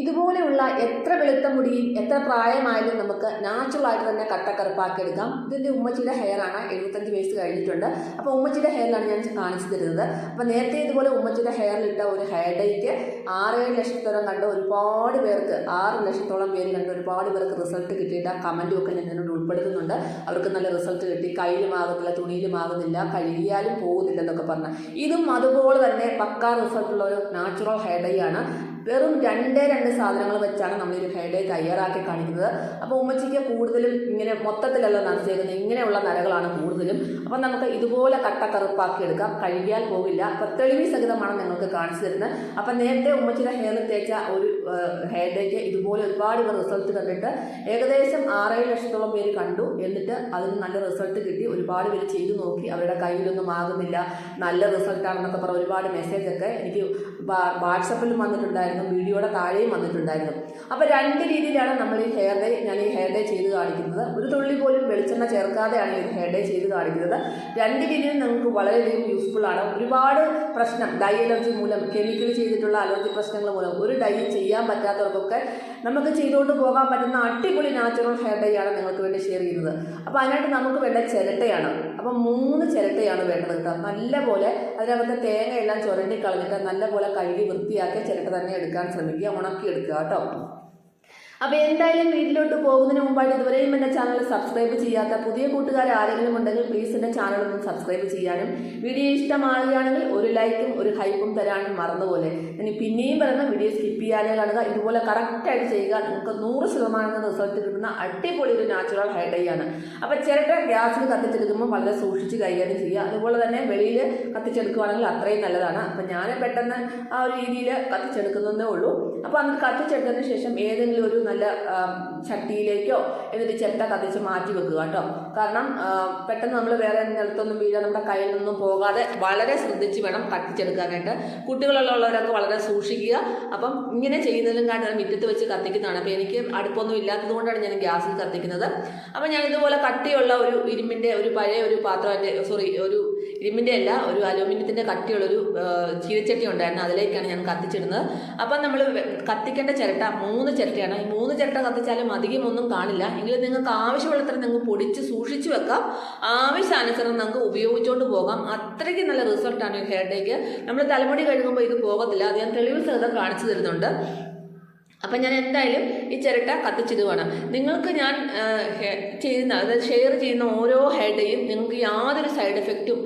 ഇതുപോലെയുള്ള എത്ര വെളുത്ത മുടിയും എത്ര പ്രായമായാലും നമുക്ക് നാച്ചുറൽ ആയിട്ട് തന്നെ കട്ടക്കറുപ്പാക്കി എടുക്കാം ഇതിന്റെ ഉമ്മച്ചിയുടെ ഹെയറാണ് എഴുപത്തഞ്ച് വയസ്സ് കഴിഞ്ഞിട്ടുണ്ട്. അപ്പോൾ ഉമ്മച്ചിയുടെ ഹെയറിലാണ് ഞാൻ കാണിച്ചു തരുന്നത്. അപ്പോൾ നേരത്തെ ഇതുപോലെ ഉമ്മച്ചിയുടെ ഹെയറിലിട്ട ഒരു ഹെയർ ഡേക്ക് ആറേഴ് ലക്ഷത്തോളം കണ്ട് ഒരുപാട് പേർക്ക് ആറ് ലക്ഷത്തോളം പേര് കണ്ട് ഒരുപാട് പേർക്ക് റിസൾട്ട് കിട്ടിയിട്ട് ആ കമന്റും ഒക്കെ ഞാൻ എന്നോട് ഉൾപ്പെടുത്തുന്നുണ്ട്. അവർക്ക് നല്ല റിസൾട്ട് കിട്ടി. കയ്യിലും ആകുന്നില്ല തുണിയിലും ആകുന്നില്ല കഴുകിയാലും പോകുന്നില്ല എന്നൊക്കെ പറഞ്ഞ. ഇതും അതുപോലെ തന്നെ പക്കാ റിസൾട്ടുള്ള ഒരു നാച്ചുറൽ ഹെയർ ആണ്. വെറും രണ്ടേ രണ്ട് സാധനങ്ങൾ വെച്ചാണ് നമ്മൾ ഈ ഹെയർ ഡേ തയ്യാറാക്കി കാണിക്കുന്നത്. അപ്പോൾ ഉമ്മച്ചിക്ക് കൂടുതലും ഇങ്ങനെ മൊത്തത്തിലല്ല നനച്ചേക്കുന്നത് ഇങ്ങനെയുള്ള നരകളാണ് കൂടുതലും. അപ്പം നമുക്ക് ഇതുപോലെ കട്ട കറുപ്പാക്കി എടുക്കാം. കഴുകിയാൽ പോകില്ല അപ്പം തെളിവ് സഹിതമാണ് നിങ്ങൾക്ക് കാണിച്ചു തരുന്നത്. അപ്പം നേരത്തെ ഉമ്മച്ചിയുടെ ഹെയർ തേച്ച ഒരു ഹെയർ ഡേക്ക് ഇതുപോലെ ഒരുപാട് പേർ റിസൾട്ട് കണ്ടിട്ട് ഏകദേശം ആറേഴ് ലക്ഷത്തോളം പേര് കണ്ടു. എന്നിട്ട് അതിന് നല്ല റിസൾട്ട് കിട്ടി. ഒരുപാട് പേര് ചെയ്തു നോക്കി. അവരുടെ കയ്യിലൊന്നും ആകുന്നില്ല. നല്ല റിസൾട്ടാണെന്നൊക്കെ പറഞ്ഞ ഒരുപാട് മെസ്സേജൊക്കെ എനിക്ക് വാട്സപ്പിലും വന്നിട്ടുണ്ടായിരുന്നു. വീഡിയോയുടെ താഴെയും വന്നിട്ടുണ്ടായിരുന്നു. അപ്പോൾ രണ്ട് രീതിയിലാണ് നമ്മൾ ഈ ഹെയർ ഡേ ഞാൻ ഈ ഹെയർ ഡേ ചെയ്ത് കാണിക്കുന്നത്. ഒരു തുള്ളി പോലും വെളിച്ചെണ്ണ ചേർക്കാതെയാണ് ഈ ഹെയർ ഡേ ചെയ്ത് കാണിക്കുന്നത്. രണ്ട് രീതിയിൽ നിങ്ങൾക്ക് വളരെയധികം യൂസ്ഫുൾ ആണ്. ഒരുപാട് പ്രശ്നം ഡൈ അലർജി മൂലം കെമിക്കൽ ചെയ്തിട്ടുള്ള അലർജി പ്രശ്നങ്ങൾ മൂലം ഒരു ഡൈ ചെയ്യാൻ പറ്റാത്തവർക്കൊക്കെ നമുക്ക് ചെയ്തുകൊണ്ട് പോകാൻ പറ്റുന്ന അടിപൊളി നാച്ചുറൽ ഹെയർ ഡൈ ആണ് നിങ്ങൾക്ക് വേണ്ടി ഷെയർ ചെയ്യുന്നത്. അപ്പോൾ അതിനായിട്ട് നമുക്ക് വേണ്ട ചിരട്ടയാണ്. അപ്പം മൂന്ന് ചിരട്ടയാണ് വേണ്ടത് കേട്ടോ. നല്ലപോലെ അതിനകത്ത് തേങ്ങയെല്ലാം ചുരണ്ടി കളഞ്ഞിട്ട് നല്ലപോലെ കഴുകി വൃത്തിയാക്കി ചിരട്ട തന്നെ എടുക്കാൻ ശ്രമിക്കുക. ഉണക്കി എടുക്കുക കേട്ടോ. അപ്പോൾ എന്തായാലും വീട്ടിലോട്ട് പോകുന്നതിന് മുമ്പായിട്ട് ഇതുവരെയും എന്റെ ചാനൽ സബ്സ്ക്രൈബ് ചെയ്യാത്ത പുതിയ കൂട്ടുകാർ ആരെങ്കിലും ഉണ്ടെങ്കിൽ പ്ലീസ് എന്റെ ചാനൽ ഒന്ന് സബ്സ്ക്രൈബ് ചെയ്യാനും. വീഡിയോ ഇഷ്ടമാകുകയാണെങ്കിൽ ഒരു ലൈക്കും ഒരു ഹൈപ്പും തരാനും മറന്നുപോലെ ഇനി പിന്നെയും പറയുന്ന വീഡിയോ സ്കിപ്പ് ചെയ്യാനേ കാണുക. ഇതുപോലെ കറക്റ്റായിട്ട് ചെയ്യുക. നിങ്ങൾക്ക് നൂറ് ശതമാനം റിസൾട്ട് കിട്ടുന്ന അടിപൊളി ഒരു നാച്ചുറൽ ഹെയർ ഡൈ ആണ്. അപ്പോൾ ചിരട്ട ഗ്യാസിൽ കത്തിച്ചെടുക്കുമ്പോൾ വളരെ സൂക്ഷിച്ച് കൈകാര്യം ചെയ്യുക. അതുപോലെ തന്നെ വെളിയിൽ കത്തിച്ചെടുക്കുകയാണെങ്കിൽ അത്രയും നല്ലതാണ്. അപ്പം ഞാൻ പെട്ടെന്ന് ആ ഒരു രീതിയിൽ കത്തിച്ചെടുക്കുന്നതേ ഉള്ളൂ. അപ്പോൾ അത് കത്തിച്ചെടുത്തതിന് ശേഷം ഏതെങ്കിലും ഒരു നല്ല ചട്ടിയിലേക്കോ എന്നിട്ട് ചിരട്ട കത്തിച്ച് മാറ്റി വെക്കുക കേട്ടോ. കാരണം പെട്ടെന്ന് നമ്മൾ വേറെ നിലത്തൊന്നും വീഴാൻ നമ്മുടെ കയ്യിൽ നിന്നും പോകാതെ വളരെ ശ്രദ്ധിച്ച് വേണം കത്തിച്ചെടുക്കാനായിട്ട്. കുട്ടികളുള്ളവരൊക്കെ വളരെ സൂക്ഷിക്കുക. അപ്പം ഇങ്ങനെ ചെയ്യുന്നതിലും കാട്ടി മുറ്റത്ത് വെച്ച് കത്തിക്കുന്നതാണ്. അപ്പോൾ എനിക്ക് അടുപ്പൊന്നും ഇല്ലാത്തത് കൊണ്ടാണ് ഞാൻ ഗ്യാസിൽ കത്തിക്കുന്നത്. അപ്പോൾ ഞാൻ ഇതുപോലെ കട്ടിയുള്ള ഒരു ഇരുമ്പിന്റെ ഒരു പഴയ ഒരു പാത്രം സോറി ഒരു ഇരുമ്പിന്റെ അല്ല ഒരു അലൂമിനിയത്തിന്റെ കട്ടിയുള്ളൊരു ഒരു ചീനച്ചട്ടി ഉണ്ടായിരുന്നു. അതിലേക്കാണ് ഞാൻ കത്തിച്ചിടുന്നത്. അപ്പം നമ്മൾ കത്തിക്കേണ്ട ചിരട്ട മൂന്ന് ചിരട്ടയാണ്. ഈ മൂന്ന് ചിരട്ട കത്തിച്ചാലും അധികം ഒന്നും കാണില്ല. എങ്കിലും നിങ്ങൾക്ക് ആവശ്യമുള്ളത്ര നിങ്ങൾക്ക് പൊടിച്ച് സൂക്ഷിച്ചു വെക്കാം. ആവശ്യാനുസരണം നമുക്ക് ഉപയോഗിച്ചുകൊണ്ട് പോകാം. അത്രയ്ക്ക് നല്ല റിസൾട്ടാണ് ഈ ഹെയർ ഡേക്ക്. നമ്മൾ തലമുടി കഴുകുമ്പോൾ ഇത് പോകത്തില്ല. അത് ഞാൻ തെളിവ് സഹിതം കാണിച്ചു തരുന്നുണ്ട്. അപ്പം ഞാൻ എന്തായാലും ഈ ചിരട്ട കത്തിച്ചിടുവാണ്. നിങ്ങൾക്ക് ഞാൻ ചെയ്യുന്ന അതായത് ഷെയർ ചെയ്യുന്ന ഓരോ ഹെഡയും നിങ്ങൾക്ക് യാതൊരു സൈഡ് എഫക്റ്റും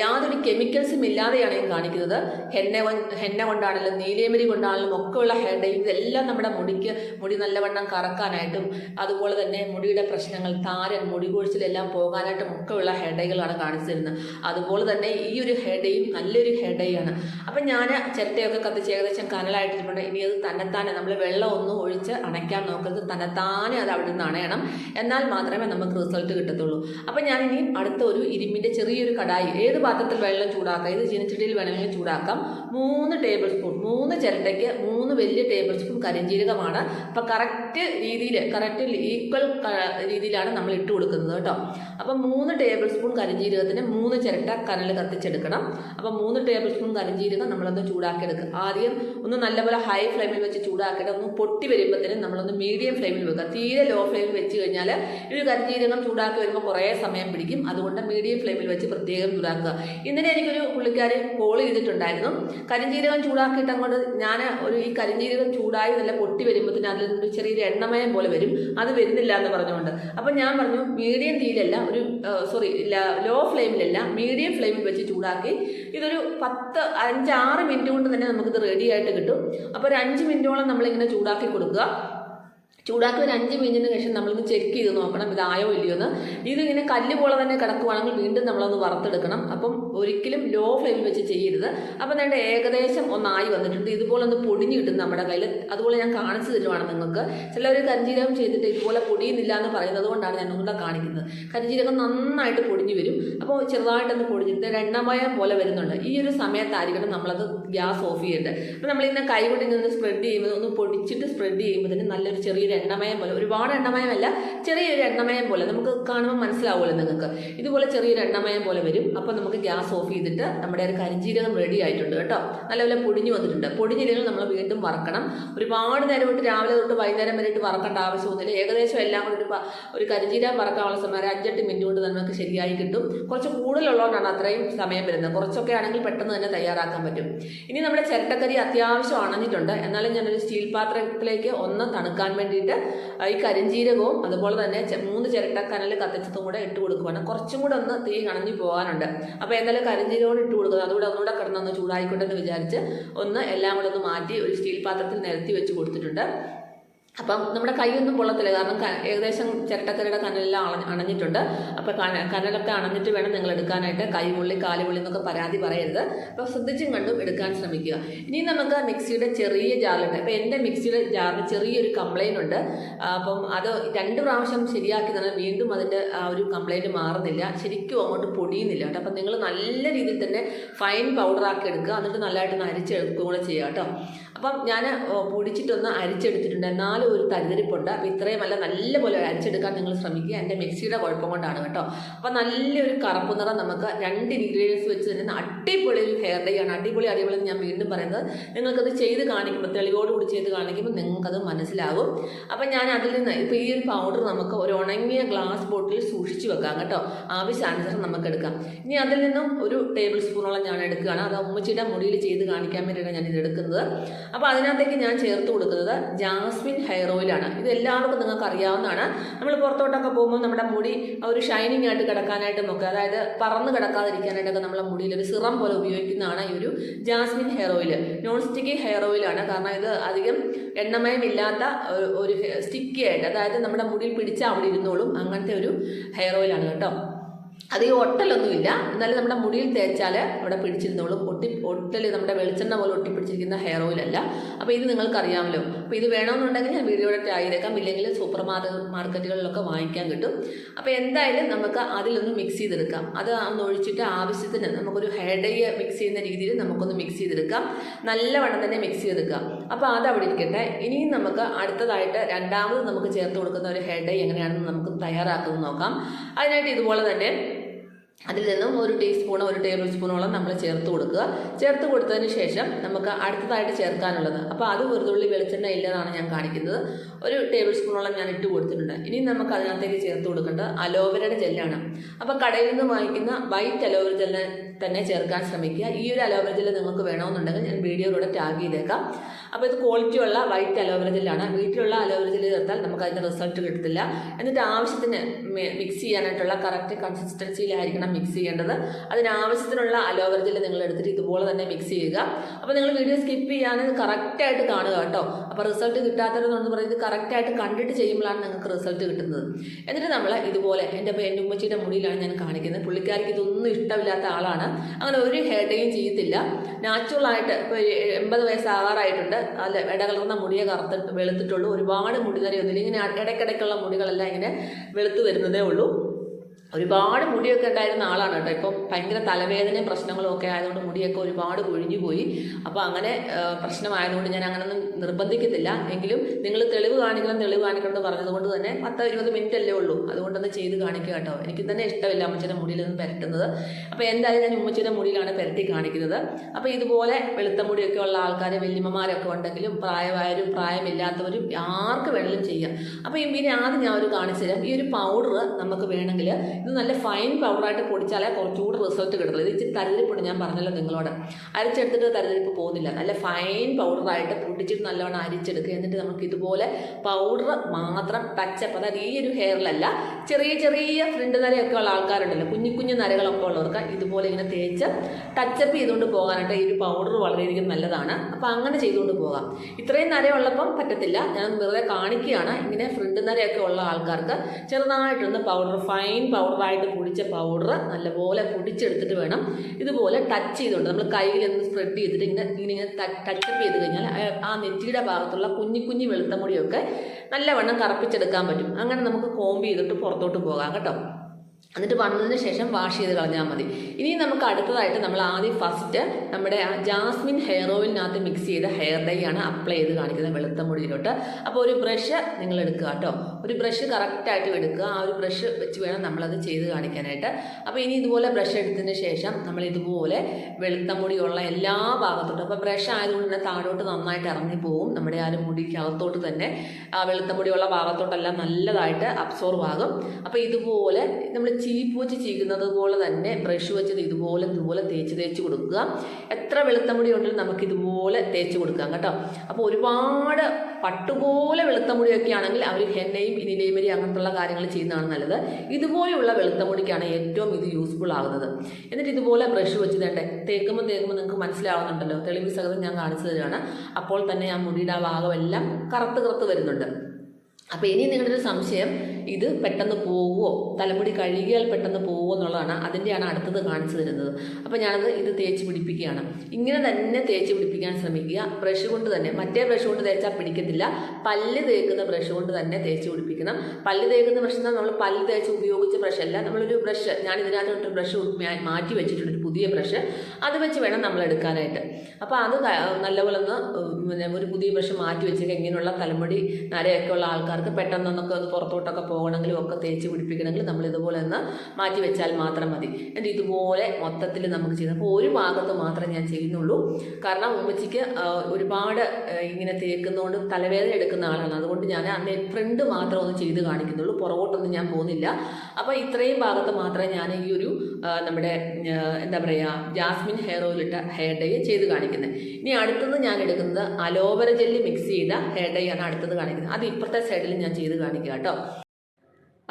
യാതൊരു കെമിക്കൽസും ഇല്ലാതെയാണ് ഞാൻ കാണിക്കുന്നത്. ഹെന്ന ഹെന്ന കൊണ്ടാണെങ്കിലും നീലേമരി കൊണ്ടാണെങ്കിലും ഒക്കെയുള്ള ഹെഡയും ഇതെല്ലാം നമ്മുടെ മുടിക്ക് മുടി നല്ലവണ്ണം കറക്കാനായിട്ടും അതുപോലെ തന്നെ മുടിയുടെ പ്രശ്നങ്ങൾ താരൻ മുടി കൊഴിച്ചിലെല്ലാം പോകാനായിട്ടും ഒക്കെയുള്ള ഹെഡൈകളാണ് കാണിച്ചു തരുന്നത് അതുപോലെ തന്നെ ഈ ഒരു ഹെഡയും നല്ലൊരു ഹെഡയാണ്. അപ്പം ഞാൻ ചിരട്ടയൊക്കെ കത്തിച്ച് ഏകദേശം കനലായിട്ടിട്ടുണ്ട് ഇനി അത് തന്നെത്താനെ നമ്മൾ വെള്ളം ഒന്നും ഒഴിച്ച് അണയ്ക്കാൻ നോക്കരുത് തന്നെത്താനെ അത് അവിടെ നിന്ന് അണയണം. എന്നാൽ മാത്രമേ നമുക്ക് റിസൾട്ട് കിട്ടത്തുള്ളൂ. അപ്പം ഞാൻ ഇനി അടുത്ത ഒരു ഇരുമ്പിന്റെ ചെറിയൊരു കടായി ഏത് പാത്രത്തിൽ വെള്ളം ചൂടാക്കാം ഏത് ചീനച്ചട്ടിയിൽ വേണമെങ്കിലും ചൂടാക്കാം. മൂന്ന് ടേബിൾ സ്പൂൺ മൂന്ന് ചിരട്ടയ്ക്ക് മൂന്ന് വലിയ ടേബിൾ സ്പൂൺ കരിഞ്ജീരകമാണ് അപ്പം കറക്റ്റ് രീതിയിൽ കറക്റ്റ് ഈക്വൽ രീതിയിലാണ് നമ്മൾ ഇട്ട് കൊടുക്കുന്നത് കേട്ടോ. അപ്പം മൂന്ന് ടേബിൾ സ്പൂൺ കരിഞ്ജീരകത്തിന് മൂന്ന് ചിരട്ട കനൽ കത്തിച്ചെടുക്കണം. അപ്പം മൂന്ന് ടേബിൾ സ്പൂൺ കരിഞ്ജീരകം നമ്മളൊന്ന് ചൂടാക്കിയെടുക്കുക ആദ്യം ഒന്ന് നല്ലപോലെ ഹൈ ഫ്ലെയിമിൽ വെച്ച് ചൂടാക്കിയിട്ട് ഒന്ന് പൊട്ടി വരുമ്പോഴത്തേനും നമ്മളൊന്ന് മീഡിയം ഫ്ലെയിമിൽ വെക്കുക. തീരെ ലോ ഫ്ലെയിമിൽ വെച്ച് കഴിഞ്ഞാൽ ഒരു കരിഞ്ജീരകം ചൂടാക്കി വരുമ്പോൾ കുറേ സമയം പിടിക്കും. അതുകൊണ്ട് മീഡിയം ഫ്ലെയിമിൽ വെച്ച് പ്രത്യേകം ചൂടാക്കുക. ഇന്നലെ എനിക്കൊരു പുള്ളിക്കാരി കോൾ ചെയ്തിട്ടുണ്ടായിരുന്നു. കരിഞ്ജീരകം ചൂടാക്കിയിട്ട് അങ്ങോട്ട് ഞാൻ ഒരു ഈ കരിഞ്ജീരകം ചൂടായി നല്ല പൊട്ടി വരുമ്പോഴത്തേനും അതിൽ ഒരു ചെറിയൊരു എണ്ണമയം പോലെ വരും. അത് വരുന്നില്ല എന്ന് പറഞ്ഞുകൊണ്ട്. അപ്പം ഞാൻ പറഞ്ഞു മീഡിയം തീയിലല്ല ഒരു സോറി ലോ ഫ്ലെയിമിലല്ല മീഡിയം ഫ്ലെയിമിൽ വെച്ച് ചൂടാക്കി ഇതൊരു പത്ത് ആറ് മിനിറ്റ് കൊണ്ട് തന്നെ നമുക്കിത് റെഡി ആയിട്ട് കിട്ടും. അപ്പോൾ ഒരു അഞ്ച് മിനിറ്റോളം നമ്മളിങ്ങനെ ചൂടാക്കി കൊടുക്കുക. ചൂടാക്കി ഒരു അഞ്ച് മിനിറ്റിന് ശേഷം നമ്മളിത് ചെക്ക് ചെയ്ത് നോക്കണം ഇതായോ ഇല്ലയോ എന്ന്. ഇതിങ്ങനെ കല്ല് പോലെ തന്നെ കിടക്കുവാണെങ്കിൽ വീണ്ടും നമ്മളൊന്ന് വറുത്തെടുക്കണം. അപ്പം ഒരിക്കലും ലോ ഫ്ലെയിമിൽ വെച്ച് ചെയ്യരുത്. അപ്പം വേണ്ട ഏകദേശം ഒന്നായി വന്നിട്ടുണ്ട്. ഇതുപോലെ ഒന്ന് പൊടിഞ്ഞ് കിട്ടും നമ്മുടെ കയ്യിൽ അതുപോലെ ഞാൻ കാണിച്ചു തരുവാണ് നിങ്ങൾക്ക്. ചിലർ കരിഞ്ചീരകം ചെയ്തിട്ട് ഇതുപോലെ പൊടിയുന്നില്ല എന്ന് പറയുന്നത് കൊണ്ടാണ് ഞാൻ ഒന്നുകൂടെ കാണിക്കുന്നത്. കരിഞ്ചീരകം നന്നായിട്ട് പൊടിഞ്ഞ് വരും. അപ്പോൾ ചെറുതായിട്ടൊന്ന് പൊടിഞ്ഞിട്ട് രണ്ടമയം പോലെ വരുന്നുണ്ട്. ഈ ഒരു സമയത്തായിരിക്കണം നമ്മളത് ഗ്യാസ് ഓഫ് ചെയ്യേണ്ടത് അപ്പോൾ നമ്മളിങ്ങനെ കൈ കൊണ്ട് ഇങ്ങനെ സ്പ്രെഡ് ചെയ്യുമ്പോൾ ഒന്ന് പൊടിച്ചിട്ട് സ്പ്രെഡ് ചെയ്യുമ്പോൾ തന്നെ നല്ലൊരു ചെറിയൊരു എണ്ണമയം പോലെ ഒരുപാട് എണ്ണമയമല്ല ചെറിയൊരു എണ്ണമയം പോലെ നമുക്ക് കാണുമ്പോൾ മനസ്സിലാവുമല്ലോ നിങ്ങൾക്ക്. ഇതുപോലെ ചെറിയൊരു എണ്ണമയം പോലെ വരും. അപ്പോൾ നമുക്ക് ഗ്യാസ് ഓഫ് ചെയ്തിട്ട് നമ്മുടെ ഒരു കരിഞ്ജീരകം റെഡി ആയിട്ടുണ്ട് കേട്ടോ. നല്ലപോലെ പൊടിഞ്ഞു വന്നിട്ടുണ്ട്. പൊടിഞ്ഞില്ലെങ്കിൽ നമ്മൾ വീണ്ടും വറക്കണം. ഒരുപാട് നേരം തൊട്ട് രാവിലെ തൊട്ട് വൈകുന്നേരം വരെ ഇട്ട് വറക്കേണ്ട ആവശ്യമൊന്നുമില്ല ഏകദേശം എല്ലാം കൂടി ഒരു ഒരു കരിഞ്ജീരകം വറക്കാനുള്ള സമയം അഞ്ചെട്ട് മിനിറ്റ് കൊണ്ട് നമുക്ക് ശരിയായി കിട്ടും. കുറച്ച് കൂടുതലുള്ളതുകൊണ്ടാണ് അത്രയും സമയം വരുന്നത്. കുറച്ചൊക്കെ ആണെങ്കിൽ പെട്ടെന്ന് തന്നെ തയ്യാറാക്കാൻ പറ്റും. ഇനി നമ്മുടെ ചിരട്ടക്കരി അത്യാവശ്യം അണഞ്ഞിട്ടുണ്ട്. എന്നാലും ഞാനൊരു സ്റ്റീൽ പാത്രത്തിലേക്ക് ഒന്ന് തണുക്കാൻ വേണ്ടിയിട്ട് ഈ കരിഞ്ജീരകവും അതുപോലെ തന്നെ മൂന്ന് മൂന്ന് കനൽ കത്തിച്ചതും കൂടെ ഇട്ട് കൊടുക്കുവാണ്. കുറച്ചും കൂടെ ഒന്ന് തീ കണഞ്ഞു പോകാനുണ്ട്. അപ്പോൾ എന്തായാലും കരിഞ്ജീരകം ഇട്ട് കൊടുക്കുന്നത് അതുകൂടെ ഒന്നുകൂടെ കിടന്നൊന്ന് ചൂടായിക്കോട്ടെ എന്ന് വിചാരിച്ച് ഒന്ന് എല്ലാം കൂടെ ഒന്ന് മാറ്റി ഒരു സ്റ്റീൽ പാത്രത്തിൽ നിരത്തി വെച്ച് കൊടുത്തിട്ടുണ്ട്. അപ്പം നമ്മുടെ കൈയൊന്നും പൊള്ളത്തില്ല. കാരണം ഏകദേശം ചിരട്ടക്കരയുടെ കനലെല്ലാം അണ അണഞ്ഞിട്ടുണ്ട്. അപ്പോൾ കന കനലൊക്കെ അണഞ്ഞിട്ട് വേണം നിങ്ങൾ എടുക്കാനായിട്ട് കൈ പൊള്ളി കാൽ പൊള്ളി എന്നൊക്കെ പരാതി പറയരുത്. അപ്പോൾ ശ്രദ്ധിച്ചും കണ്ടും എടുക്കാൻ ശ്രമിക്കുക. ഇനി നമുക്ക് മിക്സിയുടെ ചെറിയ ജാറുണ്ട് അപ്പോൾ എന്റെ മിക്സിയുടെ ജാറിന് ചെറിയൊരു കംപ്ലൈന്റ് ഉണ്ട്. അപ്പം അത് രണ്ട് പ്രാവശ്യം ശരിയാക്കി തന്നെ വീണ്ടും അതിന്റെ ആ ഒരു കംപ്ലൈന്റ് മാറുന്നില്ല. ശരിക്കും അങ്ങോട്ട് പൊടിയുന്നില്ല കേട്ടോ. അപ്പം നിങ്ങൾ നല്ല രീതിയിൽ തന്നെ ഫൈൻ പൗഡറാക്കി എടുക്കുക. എന്നിട്ട് നല്ലതായിട്ട് നരിച്ചെടുക്കുകയും കൂടെ ചെയ്യുക കേട്ടോ. അപ്പം ഞാൻ പൊടിച്ചിട്ടൊന്ന് അരിച്ചെടുത്തിട്ടുണ്ട്. എന്നാലും ഒരു തരിതരിപ്പുണ്ട്. അപ്പോൾ ഇത്രയും അല്ല നല്ലപോലെ അരിച്ചെടുക്കാൻ നിങ്ങൾ ശ്രമിക്കുക. എന്റെ മിക്സിയുടെ കുഴപ്പം കൊണ്ടാണ് കേട്ടോ. അപ്പോൾ നല്ലൊരു കറുപ്പ് നിറം നമുക്ക് രണ്ട് ഇൻഗ്രീഡിയൻസ് വെച്ച് തന്നെ അടിപൊളി ഹെയർ ഡേ ആണ്. അടിപൊളി അടിപൊളി ഞാൻ വീണ്ടും പറയുന്നത്. നിങ്ങൾക്കത് ചെയ്ത് കാണിക്കുമ്പോൾ തെളിവോടുകൂടി ചെയ്ത് കാണിക്കുമ്പോൾ നിങ്ങൾക്കത് മനസ്സിലാകും അപ്പം ഞാൻ അതിൽ നിന്ന് ഇപ്പോൾ ഈ ഒരു പൗഡർ നമുക്ക് ഒരു ഉണങ്ങിയ ഗ്ലാസ് ബോട്ടിൽ സൂക്ഷിച്ച് വെക്കാം കേട്ടോ. ആവശ്യാനുസരണം നമുക്ക് എടുക്കാം. ഇനി അതിൽ നിന്നും ഒരു ടേബിൾ സ്പൂണോളം ഞാൻ എടുക്കുകയാണ്. അത് ഉമ്മച്ചിയുടെ മുടിയിൽ ചെയ്ത് കാണിക്കാൻ വേണ്ടിയിട്ടാണ് ഞാൻ ഇത് എടുക്കുന്നത്. അപ്പോൾ അതിനകത്തേക്ക് ഞാൻ ചേർത്ത് കൊടുക്കുന്നത് ജാസ്മിൻ ഹെയർ ഓയിലാണ് ഇത് എല്ലാവർക്കും നിങ്ങൾക്ക് അറിയാവുന്നതാണ് നമ്മൾ പുറത്തോട്ടൊക്കെ പോകുമ്പോൾ നമ്മുടെ മുടി ഒരു ഷൈനിങ് ആയിട്ട് കിടക്കാനായിട്ടും ഒക്കെ അതായത് പറന്ന് കിടക്കാതിരിക്കാനായിട്ടൊക്കെ നമ്മുടെ മുടിയിൽ ഒരു സിറം പോലെ ഉപയോഗിക്കുന്നതാണ് ഈ ഒരു jasmine hair oil. Non sticky hair ഓയിലാണ് കാരണം ഇത് അധികം എണ്ണമയമില്ലാത്ത ഒരു സ്റ്റിക്കി ആയിട്ട് അതായത് നമ്മുടെ മുടിയിൽ പിടിച്ചാൽ അവിടെ ഇരുന്നോളും അങ്ങനത്തെ ഒരു ഹെയർ ഓയിലാണ് കേട്ടോ. അധികം ഒട്ടലൊന്നുമില്ല. എന്നാലും നമ്മുടെ മുടിയിൽ തേച്ചാൽ അവിടെ പിടിച്ചിരുന്നോളും ഒട്ടി ഒട്ടൽ നമ്മുടെ വെളിച്ചെണ്ണ പോലെ ഒട്ടിപ്പിടിച്ചിരിക്കുന്ന ഹെയർ ഓയിലല്ല അപ്പോൾ ഇത് നിങ്ങൾക്കറിയാമല്ലോ. അപ്പോൾ ഇത് വേണമെന്നുണ്ടെങ്കിൽ ഞാൻ വീഡിയോയുടെ ചെയ്തേക്കാം. ഇല്ലെങ്കിൽ സൂപ്പർ മാർക്കറ്റ് മാർക്കറ്റുകളിലൊക്കെ വാങ്ങിക്കാൻ കിട്ടും. അപ്പോൾ എന്തായാലും നമുക്ക് അതിലൊന്ന് മിക്സ് ചെയ്തെടുക്കാം. അത് ഒന്ന് ഒഴിച്ചിട്ട് ആവശ്യത്തിന് നമുക്കൊരു ഹെയർ ഡൈ മിക്സ് ചെയ്യുന്ന രീതിയിൽ നമുക്കൊന്ന് മിക്സ് ചെയ്തെടുക്കാം. നല്ലവണ്ണം തന്നെ മിക്സ് ചെയ്തെടുക്കാം. അപ്പോൾ അത് അവിടെ ഇരിക്കട്ടെ ഇനിയും നമുക്ക് അടുത്തതായിട്ട് രണ്ടാമത് നമുക്ക് ചേർത്ത് കൊടുക്കുന്ന ഒരു ഹെഡ് എങ്ങനെയാണെന്ന് നമുക്ക് തയ്യാറാക്കുന്നത് നോക്കാം. അതിനായിട്ട് ഇതുപോലെ തന്നെ അതിൽ നിന്നും ഒരു ടീസ്പൂണോ ഒരു ടേബിൾ സ്പൂണോളം നമ്മൾ ചേർത്ത് കൊടുക്കുക. ചേർത്ത് കൊടുത്തതിന് ശേഷം നമുക്ക് അടുത്തതായിട്ട് ചേർക്കാനുള്ളത്. അപ്പോൾ അത് വെറുതുള്ളി തുള്ളി വെളിച്ചെണ്ണ ഇല്ലെന്നാണ് ഞാൻ കാണിക്കുന്നത്. ഒരു ടേബിൾ സ്പൂണോളം ഞാൻ ഇട്ട് കൊടുത്തിട്ടുണ്ട്. ഇനി നമുക്ക് അതിനകത്തേക്ക് ചേർത്ത് കൊടുക്കേണ്ടത് അലോവേരയുടെ ജെല്ലാണ് അപ്പോൾ കടയിൽ നിന്ന് വാങ്ങിക്കുന്ന വൈറ്റ് അലോവേര ജെല്ല് തന്നെ ചേർക്കാൻ ശ്രമിക്കുക. ഈ ഒരു അലോവേര ജെല്ല് നിങ്ങൾക്ക് വേണമെന്നുണ്ടെങ്കിൽ ഞാൻ വീഡിയോയിലൂടെ ടാഗ് ചെയ്തേക്കാം. അപ്പോൾ ഇത് ക്വാളിറ്റി ഉള്ള വൈറ്റ് അലോവേര ജെല്ലാണ് വീട്ടിലുള്ള അലോവേര ജെല്ല് ചേർത്താൽ നമുക്ക് അതിന്റെ റിസൾട്ട് കിട്ടത്തില്ല. എന്നിട്ട് ആവശ്യത്തിന് മിക്സ് ചെയ്യാനായിട്ടുള്ള കറക്റ്റ് കൺസിസ്റ്റൻസിയിലായിരിക്കണം മിക്സ് ചെയ്യേണ്ടത്. അതിനാവശ്യത്തിനുള്ള അലോവേര ജെല്ല് നിങ്ങൾ എടുത്തിട്ട് ഇതുപോലെ തന്നെ മിക്സ് ചെയ്യുക. അപ്പോൾ നിങ്ങൾ വീഡിയോ സ്കിപ്പ് ചെയ്യാനും കറക്റ്റായിട്ട് കാണുക കേട്ടോ. അപ്പോൾ റിസൾട്ട് കിട്ടാത്തതെന്ന് പറയുന്നത് കറക്റ്റായിട്ട് കണ്ടിട്ട് ചെയ്യുമ്പോഴാണ് നിങ്ങൾക്ക് റിസൾട്ട് കിട്ടുന്നത്. എന്നിട്ട് നമ്മൾ ഇതുപോലെ എന്റെ എന്റെ ഉമ്മച്ചിയുടെ മുടിയിലാണ് ഞാൻ കാണിക്കുന്നത്. പുള്ളിക്കാർക്ക് ഇതൊന്നും ഇഷ്ടമില്ലാത്ത ആളാണ്. അങ്ങനെ ഒരു ഹെയർ ഡേയും ചെയ്യത്തില്ല നാച്ചുറലായിട്ട് ഇപ്പോൾ എൺപത് വയസ്സാകാറായിട്ടുണ്ട് അല്ല ഇടകലർന്ന മുടിയെ കറുത്തിട്ട് വെളുത്തിട്ടുള്ളൂ. ഒരുപാട് മുടി തരയൊന്നുമില്ല ഇങ്ങനെ ഇടയ്ക്കിടയ്ക്കുള്ള മുടികളെല്ലാം ഇങ്ങനെ വെളുത്തു വരുന്നതേ ഉള്ളൂ. ഒരുപാട് മുടിയൊക്കെ ഉണ്ടായിരുന്ന ആളാണ് കേട്ടോ. ഇപ്പം ഭയങ്കര തലവേദനയും പ്രശ്നങ്ങളും ഒക്കെ ആയതുകൊണ്ട് മുടിയൊക്കെ ഒരുപാട് കൊഴിഞ്ഞു പോയി. അപ്പോൾ അങ്ങനെ പ്രശ്നമായതുകൊണ്ട് ഞാൻ അങ്ങനൊന്നും നിർബന്ധിക്കത്തില്ല. എങ്കിലും നിങ്ങൾ തെളിവ് കാണിക്കണം തെളിവ് കാണിക്കണം എന്ന് പറഞ്ഞതുകൊണ്ട് തന്നെ പത്ത് ഇരുപത് മിനിറ്റ് അല്ലേ ഉള്ളൂ. അതുകൊണ്ടൊന്ന് ചെയ്ത് കാണിക്കുക കേട്ടോ. എനിക്ക് തന്നെ ഇഷ്ടമില്ല അമ്മച്ചിയുടെ നിന്ന് പുരട്ടുന്നത്. അപ്പോൾ എന്തായാലും ഞാൻ ഉമ്മച്ചിയുടെ മുടിയിലാണ് പുരട്ടി കാണിക്കുന്നത്. അപ്പോൾ ഇതുപോലെ വെളുത്ത മുടിയൊക്കെ ഉള്ള ആൾക്കാർ വല്യമ്മമാരൊക്കെ ഉണ്ടെങ്കിലും പ്രായമായവരും പ്രായമില്ലാത്തവരും ആർക്ക് വേണമെങ്കിലും ചെയ്യാം. അപ്പോൾ ഈ പിന്നെ ആദ്യം ഞാൻ ഒരു കാണിച്ചു തരാം ഈ ഒരു പൗഡർ നമുക്ക് വേണമെങ്കിൽ ഇത് നല്ല ഫൈൻ പൗഡറായിട്ട് പൊടിച്ചാലേ കുറച്ചുകൂടി റിസൾട്ട് കിട്ടുള്ളൂ ഇത് ഇച്ചിരി തരിതിരിപ്പുണ്ട് ഞാൻ പറഞ്ഞല്ലോ നിങ്ങളോട്. അരിച്ചെടുത്തിട്ട് തരിതിരിപ്പ് പോകുന്നില്ല. നല്ല ഫൈൻ പൗഡറായിട്ട് പൊടിച്ചിട്ട് നല്ലവണ്ണം അരിച്ചെടുക്കുക. എന്നിട്ട് നമുക്ക് ഇതുപോലെ പൗഡർ മാത്രം ടച്ചപ്പ് അതായത് ഈ ഒരു ഹെയറിലല്ല ചെറിയ ചെറിയ ഫ്രണ്ട് നരയൊക്കെ ഉള്ള ആൾക്കാരുണ്ടല്ലോ. കുഞ്ഞു കുഞ്ഞു നരകളൊക്കെ ഉള്ളവർക്ക് ഇതുപോലെ ഇങ്ങനെ തേച്ച് ടച്ചപ്പ് ചെയ്തുകൊണ്ട് പോകാനായിട്ട് ഈ ഒരു പൗഡർ വളരെയധികം നല്ലതാണ്. അപ്പോൾ അങ്ങനെ ചെയ്തുകൊണ്ട് പോകാം. ഇത്രയും നരയുള്ളപ്പം പറ്റത്തില്ല. ഞാൻ വെറുതെ കാണിക്കുകയാണ്. ഇങ്ങനെ ഫ്രണ്ട് നരയൊക്കെ ഉള്ള ആൾക്കാർക്ക് ചെറുതായിട്ടൊന്ന് പൗഡർ ഫൈൻ പൗഡറായിട്ട് പൊടിച്ച പൗഡർ നല്ലപോലെ പൊടിച്ചെടുത്തിട്ട് വേണം ഇതുപോലെ ടച്ച് ചെയ്തുകൊണ്ട്. നമ്മൾ കയ്യിൽ ഒന്ന് സ്പ്രെഡ് ചെയ്തിട്ട് ഇങ്ങനെ ഇങ്ങനെ ഇങ്ങനെ ടച്ചപ്പ് ചെയ്ത് കഴിഞ്ഞാൽ ആ- നെറ്റിയുടെ ഭാഗത്തുള്ള കുഞ്ഞു കുഞ്ഞു വെളുത്ത മുടിയൊക്കെ നല്ലവണ്ണം കറപ്പിച്ചെടുക്കാൻ പറ്റും. അങ്ങനെ നമുക്ക് കോമ്പ് ചെയ്തിട്ട് പുറത്തോട്ട് പോകാം കേട്ടോ. എന്നിട്ട് വന്നതിന് ശേഷം വാഷ് ചെയ്ത് കളഞ്ഞാൽ മതി. ഇനി നമുക്ക് അടുത്തതായിട്ട് നമ്മൾ ആദ്യം ഫസ്റ്റ് നമ്മുടെ ജാസ്മിൻ ഹെയർ ഓയിലിനകത്ത് മിക്സ് ചെയ്ത ഹെയർ ഡൈ ആണ് അപ്ലൈ ചെയ്ത് കാണിക്കുന്നത് വെളുത്ത മുടിയിലോട്ട്. അപ്പോൾ ഒരു ബ്രഷ് നിങ്ങൾ എടുക്കുക കേട്ടോ. ഒരു ബ്രഷ് കറക്റ്റായിട്ട് എടുക്കുക. ആ ഒരു ബ്രഷ് വെച്ച് വേണം നമ്മളത് ചെയ്ത് കാണിക്കാനായിട്ട്. അപ്പോൾ ഇനി ഇതുപോലെ ബ്രഷ് എടുത്തതിന് ശേഷം നമ്മൾ ഇതുപോലെ വെളുത്ത മുടിയുള്ള എല്ലാ ഭാഗത്തോട്ടും അപ്പോൾ ബ്രഷ് ആയതുകൊണ്ട് തന്നെ താഴോട്ട് നന്നായിട്ട് ഇറങ്ങി പോകും നമ്മുടെ ആ ഒരു മുടിക്കകത്തോട്ട് തന്നെ ആ വെളുത്ത മുടിയുള്ള ഭാഗത്തോട്ടെല്ലാം നല്ലതായിട്ട് അബ്സോർവ് ആകും. അപ്പോൾ ഇതുപോലെ നമ്മൾ ചീപ്പ് വെച്ച് ചീകുന്നത് പോലെ തന്നെ ബ്രഷ് വെച്ചത് ഇതുപോലെ ഇതുപോലെ തേച്ച് തേച്ച് കൊടുക്കുക. എത്ര വെളുത്ത മുടി ഉണ്ടെങ്കിലും നമുക്ക് ഇതുപോലെ തേച്ച് കൊടുക്കാം കേട്ടോ. അപ്പോൾ ഒരുപാട് പട്ടുപോലെ വെളുത്ത മുടിയൊക്കെ ആണെങ്കിൽ അവർ ഹെന്നയും ഇനിലേമരി അങ്ങനത്തുള്ള കാര്യങ്ങൾ ചെയ്യുന്നതാണ് നല്ലത്. ഇതുപോലെയുള്ള വെളുത്ത മുടിക്കാണ് ഏറ്റവും ഇത് യൂസ്ഫുൾ ആകുന്നത്. എന്നിട്ട് ഇതുപോലെ ബ്രഷ് വെച്ച് തേണ്ടേ. തേക്കുമ്പോൾ തേക്കുമ്പോൾ നിങ്ങൾക്ക് മനസ്സിലാവുന്നുണ്ടല്ലോ. തെളിവ് സഹിതം ഞാൻ കാണിച്ചു തരികയാണ് അപ്പോൾ തന്നെ ആ മുടിയുടെ ആ ഭാഗമെല്ലാം കറുത്ത് കറുത്ത് വരുന്നുണ്ട്. അപ്പോൾ ഇനി നിങ്ങളുടെ ഒരു സംശയം ഇത് പെട്ടെന്ന് പോവുമോ തലമുടി കഴുകിയാൽ പെട്ടെന്ന് പോവുമോ എന്നുള്ളതാണ് അതിന്റെയാണ് അടുത്തത് കാണിച്ചു തരുന്നത്. അപ്പോൾ ഞാനത് ഇത് തേച്ച് പിടിപ്പിക്കുകയാണ്. ഇങ്ങനെ തന്നെ തേച്ച് പിടിപ്പിക്കാൻ ശ്രമിക്കുക. ബ്രഷ് കൊണ്ട് തന്നെ. മറ്റേ ബ്രഷ് കൊണ്ട് തേച്ചാൽ പിടിക്കത്തില്ല. പല്ല് തേക്കുന്ന ബ്രഷ് കൊണ്ട് തന്നെ തേച്ച് പിടിപ്പിക്കണം. പല്ല് തേക്കുന്ന ബ്രഷ് എന്നാൽ നമ്മൾ പല്ല് തേച്ച് ഉപയോഗിച്ച ബ്രഷ് അല്ല. നമ്മളൊരു ബ്രഷ്. ഞാൻ ഇതിനകത്തോട്ട് ബ്രഷ് മാറ്റി വെച്ചിട്ടുണ്ട്. ഒരു പുതിയ ബ്രഷ്. അത് വെച്ച് വേണം നമ്മൾ എടുക്കാനായിട്ട്. അപ്പോൾ അത് നല്ലപോലെ ഒന്ന് ഒരു പുതിയ ബ്രഷ് മാറ്റി വെച്ചൊക്കെ. ഇങ്ങനെയുള്ള തലമുടി നരയൊക്കെ ഉള്ള ആൾക്കാർക്ക് പെട്ടെന്നൊന്നൊക്കെ ഒന്ന് പുറത്തോട്ടൊക്കെ പോകണമെങ്കിലും ഒക്കെ തേച്ച് പിടിപ്പിക്കണമെങ്കിൽ നമ്മൾ ഇതുപോലെ ഒന്ന് മാറ്റി വെച്ചാൽ മാത്രം മതി. എന്നിട്ട് ഇതുപോലെ മൊത്തത്തിൽ നമുക്ക് ചെയ്യുന്നത്. അപ്പോൾ ഒരു ഭാഗത്ത് മാത്രമേ ഞാൻ ചെയ്യുന്നുള്ളൂ. കാരണം ഉമ്മച്ചിക്ക് ഒരുപാട് ഇങ്ങനെ തേക്കുന്നതുകൊണ്ട് തലവേദന എടുക്കുന്ന ആളാണ്. അതുകൊണ്ട് ഞാൻ അന്ന് ഫ്രണ്ട് മാത്രം ഒന്ന് ചെയ്ത് കാണിക്കുന്നുള്ളൂ. പുറകോട്ടൊന്നും ഞാൻ പോകുന്നില്ല. അപ്പോൾ ഇത്രയും ഭാഗത്ത് മാത്രമേ ഞാൻ ഈ ഒരു നമ്മുടെ എന്താ പറയുക ജാസ്മിൻ ഹെയർ ഇട്ട ഹെയർ ഡൈ ചെയ്ത് കാണിക്കുന്നത് ഇനി അടുത്തത് ഞാൻ എടുക്കുന്നത് അലോവര ജെല്ലി മിക്സ് ചെയ്ത ഹെയർ ഡൈ ആണ് അടുത്തത് കാണിക്കുന്നത്. അത് ഇപ്പുറത്തെ സൈഡിൽ ഞാൻ ചെയ്ത് കാണിക്കുക കേട്ടോ.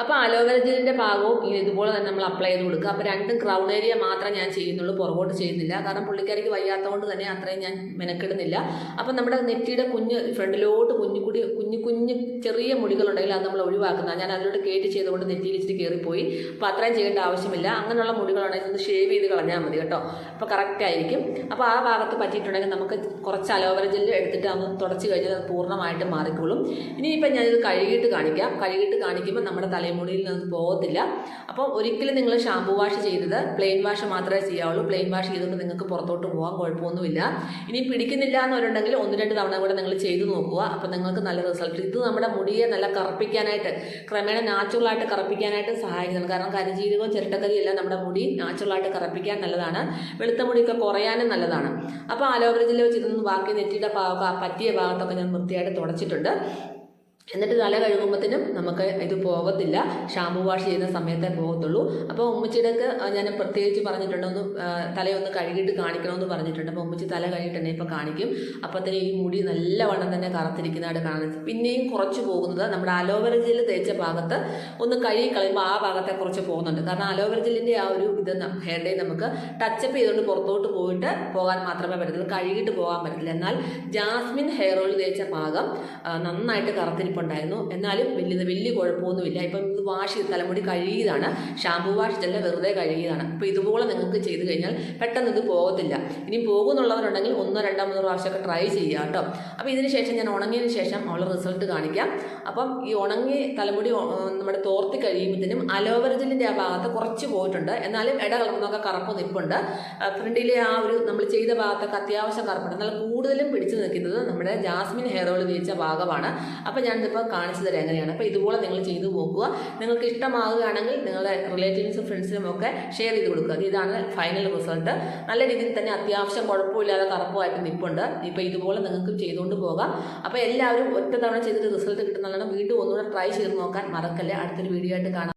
അപ്പോൾ അലോവേര ജെല്ലിന്റെ ഭാഗവും ഇതുപോലെ തന്നെ നമ്മൾ അപ്ലൈ ചെയ്ത് കൊടുക്കുക. അപ്പോൾ രണ്ടും ക്രൗൺ ഏരിയ മാത്രം ഞാൻ ചെയ്യുന്നുള്ളൂ. പുറകോട്ട് ചെയ്യുന്നില്ല. കാരണം പുള്ളിക്കാരിക്ക് വയ്യാത്തതുകൊണ്ട് തന്നെ അത്രയും ഞാൻ മെനക്കെടുന്നില്ല. അപ്പോൾ നമ്മുടെ നെറ്റിയുടെ കുഞ്ഞ് ഫ്രണ്ടിലോട്ട് കുഞ്ഞു കുടി കുഞ്ഞു കുഞ്ഞു ചെറിയ മുടികളുണ്ടെങ്കിൽ അത് നമ്മൾ ഒഴിവാക്കുന്ന. ഞാൻ അതിലോട്ട് കയറ്റി ചെയ്തുകൊണ്ട് നെറ്റിയിൽ ഇച്ചിരി കയറിപ്പോയി. അപ്പോൾ അത്രയും ചെയ്യേണ്ട ആവശ്യമില്ല. അങ്ങനെയുള്ള മുടികളുണ്ടെങ്കിൽ ഒന്ന് ഷേവ് ചെയ്ത് കളഞ്ഞാൽ മതി കേട്ടോ. അപ്പോൾ കറക്റ്റായിരിക്കും അപ്പോൾ ആ ഭാഗത്ത് പറ്റിയിട്ടുണ്ടെങ്കിൽ നമുക്ക് കുറച്ച് അലോവേര ജെല്ല് എടുത്തിട്ട് അത് തുടച്ച് കഴിഞ്ഞാൽ അത് പൂർണമായിട്ട് മാറിക്കോളും. ഇനിയിപ്പോൾ ഞാനിത് കഴുകിയിട്ട് കാണിക്കാം. കഴുകിയിട്ട് കാണിക്കുമ്പോൾ നമ്മുടെ തലമുടിയിൽ നിന്ന് പോകത്തില്ല. അപ്പോൾ ഒരിക്കലും നിങ്ങൾ ഷാമ്പു വാഷ് ചെയ്തത് പ്ലെയിൻ വാഷ് മാത്രമേ ചെയ്യാവുള്ളൂ. പ്ലെയിൻ വാഷ് ചെയ്തുകൊണ്ട് നിങ്ങൾക്ക് പുറത്തോട്ട് പോകാൻ കുഴപ്പമൊന്നുമില്ല. ഇനി പിടിക്കുന്നില്ല എന്നുണ്ടെങ്കിൽ ഒന്ന് രണ്ട് തവണ കൂടെ നിങ്ങൾ ചെയ്ത് നോക്കുക. അപ്പോൾ നിങ്ങൾക്ക് നല്ല റിസൾട്ട് ഇത് നമ്മുടെ മുടിയെ നല്ല കറുപ്പിക്കാനായിട്ട് ക്രമേണ നാച്ചുറലായിട്ട് കറുപ്പിക്കാനായിട്ട് സഹായിക്കുന്നത് കാരണം കരിജീരകവും ചിരട്ടക്കരി എല്ലാം നമ്മുടെ മുടി നാച്ചുറലായിട്ട് കറുപ്പിക്കാൻ നല്ലതാണ്. വെളുത്ത മുടിയൊക്കെ കുറയാനും നല്ലതാണ്. അപ്പോൾ അലോവേര ജെല്ല് വെച്ച് ഇതൊന്ന് ബാക്കി നെറ്റിയുടെ ഭാഗം പറ്റിയ ഭാഗത്തൊക്കെ ഞാൻ വൃത്തിയായിട്ട് തുടച്ചിട്ടുണ്ട്. എന്നിട്ട് തല കഴുകുമ്പോഴത്തേനും നമുക്ക് ഇത് പോകത്തില്ല. ഷാമ്പു വാഷ് ചെയ്യുന്ന സമയത്തേ പോകത്തുള്ളൂ. അപ്പോൾ ഉമ്മച്ചിയുടെക്ക് ഞാൻ പ്രത്യേകിച്ച് പറഞ്ഞിട്ടുണ്ട് ഒന്ന് തലയൊന്ന് കഴുകിയിട്ട് കാണിക്കണമെന്ന് പറഞ്ഞിട്ടുണ്ട്. അപ്പോൾ ഉമ്മച്ചി തല കഴുകിയിട്ട് തന്നെ ഇപ്പോൾ കാണിക്കും. അപ്പോഴത്തേനും ഈ മുടി നല്ല വണ്ണം തന്നെ കറുത്തിരിക്കുന്നതായിട്ട് കാണുന്നത് പിന്നെയും കുറച്ച് പോകുന്നത് നമ്മുടെ അലോവേര ജെല്ല് തേച്ച ഭാഗത്ത് ഒന്ന് കഴുകി കളയുമ്പോൾ ആ ഭാഗത്തെ കുറച്ച് പോകുന്നുണ്ട്. കാരണം അലോവേര ജെല്ലിന്റെ ആ ഒരു ഇത് ഹെയർ ഡേ നമുക്ക് ടച്ചപ്പ് ചെയ്തുകൊണ്ട് പുറത്തോട്ട് പോയിട്ട് പോകാൻ മാത്രമേ പറ്റത്തുള്ളൂ. കഴുകിയിട്ട് പോകാൻ പറ്റത്തില്ല. എന്നാൽ ജാസ്മിൻ ഹെയർ ഓയിൽ തേച്ച ഭാഗം നന്നായിട്ട് നന്നായിട്ട് കറുത്തിരിപ്പുണ്ടായിരുന്നു എന്നാലും വലിയ വലിയ കുഴപ്പമൊന്നുമില്ല. ഇപ്പം ഇത് വാഷ് തലമുടി കഴുകിയതാണ്. ഷാമ്പു വാഷ് തന്നെ വെറുതെ കഴുകിയതാണ്. അപ്പോൾ ഇതുപോലെ നിങ്ങൾക്ക് ചെയ്ത് കഴിഞ്ഞാൽ പെട്ടെന്ന് ഇത് പോകത്തില്ല. ഇനി പോകുന്നുള്ളവരുണ്ടെങ്കിൽ ഒന്നോ രണ്ടോ മൂന്നോ പ്രാവശ്യമൊക്കെ ട്രൈ ചെയ്യുക കേട്ടോ. അപ്പോൾ ഇതിന് ശേഷം ഞാൻ ഉണങ്ങിയതിന് ശേഷം അവളെ റിസൾട്ട് കാണിക്കാം. അപ്പം ഈ ഉണങ്ങി തലമുടി നമ്മുടെ തോർത്തി കഴിയുമ്പോഴത്തേനും അലോവര ജെല്ലിന്റെ ആ ഭാഗത്ത് കുറച്ച് പോയിട്ടുണ്ട്. എന്നാലും ഇട കളർന്നൊക്കെ കറുപ്പ് നിൽപ്പുണ്ട് ഫ്രണ്ടിലെ ആ ഒരു നമ്മൾ ചെയ്ത ഭാഗത്തൊക്കെ അത്യാവശ്യം കറുപ്പുണ്ട്. എന്നാൽ കൂടുതലും പിടിച്ചു നിൽക്കുന്നത് നമ്മുടെ ജാസ്മിൻ ഹെയർ ഓയിൽ ഉപയോഗിച്ച ഭാഗമാണ്. അപ്പോൾ ഞാനിതിപ്പോൾ കാണിച്ചു തരാം. എങ്ങനെയാണ്? അപ്പോൾ ഇതുപോലെ നിങ്ങൾ ചെയ്തു പോകുക നിങ്ങൾക്ക് ഇഷ്ടമാകുകയാണെങ്കിൽ നിങ്ങളുടെ റിലേറ്റീവ്സും ഫ്രണ്ട്സിനും ഒക്കെ ഷെയർ ചെയ്ത് കൊടുക്കുക. ഇതാണ് ഫൈനൽ റിസൾട്ട് നല്ല രീതിയിൽ തന്നെ അത്യാവശ്യം കുഴപ്പമില്ലാതെ കറുപ്പമായിട്ട് നിപ്പുണ്ട്. ഇപ്പോൾ ഇതുപോലെ നിങ്ങൾക്ക് ചെയ്തുകൊണ്ട് പോകാം. അപ്പോൾ എല്ലാവരും ഒറ്റ തവണ ചെയ്തിട്ട് റിസൾട്ട് കിട്ടുന്നതാണ്. വീണ്ടും ഒന്നുകൂടെ ട്രൈ ചെയ്ത് നോക്കാൻ മറക്കല്ലേ. അടുത്തൊരു വീഡിയോ ആയിട്ട് കാണാം.